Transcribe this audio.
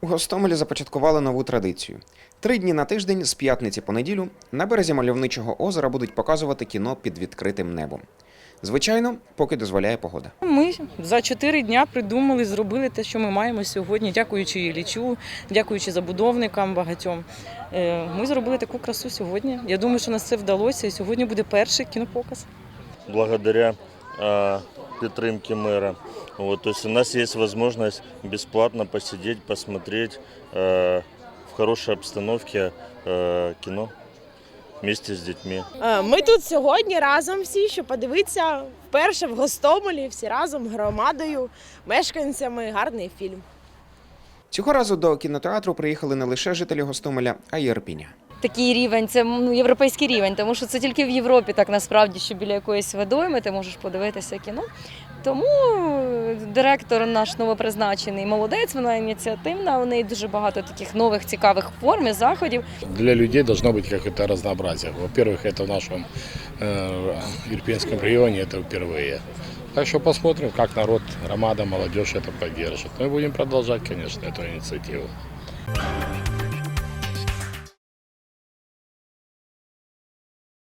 У Гостомелі започаткували нову традицію. Три дні на тиждень з п'ятниці по неділю на березі мальовничого озера будуть показувати кіно під відкритим небом. Звичайно, поки дозволяє погода. Ми за чотири дня придумали, зробили те, що ми маємо сьогодні, дякуючи Іллічу, дякуючи забудовникам багатьом. Е, Ми зробили таку красу сьогодні. Я думаю, що нас це вдалося, і сьогодні буде перший кінопоказ. благодаря э, підтримке мэра. Вот, то есть у нас есть возможность бесплатно посидеть, посмотреть э, в хорошей обстановке э, кино вместе с детьми. Е, Ми тут сьогодні разом всі, щоб подивитися вперше в Гостомелі, всі разом громадою, мешканцями. Гарний фільм. Цього разу до кінотеатру приїхали не лише жителі Гостомеля, а й Ірпіня. такий рівень, це ну, європейський рівень, тому що це тільки в Європі так насправді, що біля якоїсь водойми ти можеш подивитися кіно. Тому е, директор наш новопризначений молодець, вона ініціативна, у неї дуже багато таких нових цікавих форм і заходів. Для людей должно быть какое-то разнообразие. Во-первых, это в нашем э, Ирпенском районе это впервые. Так что посмотрим, как народ, громада, молодежь это поддержит. Мы будем продолжать, конечно, эту инициативу.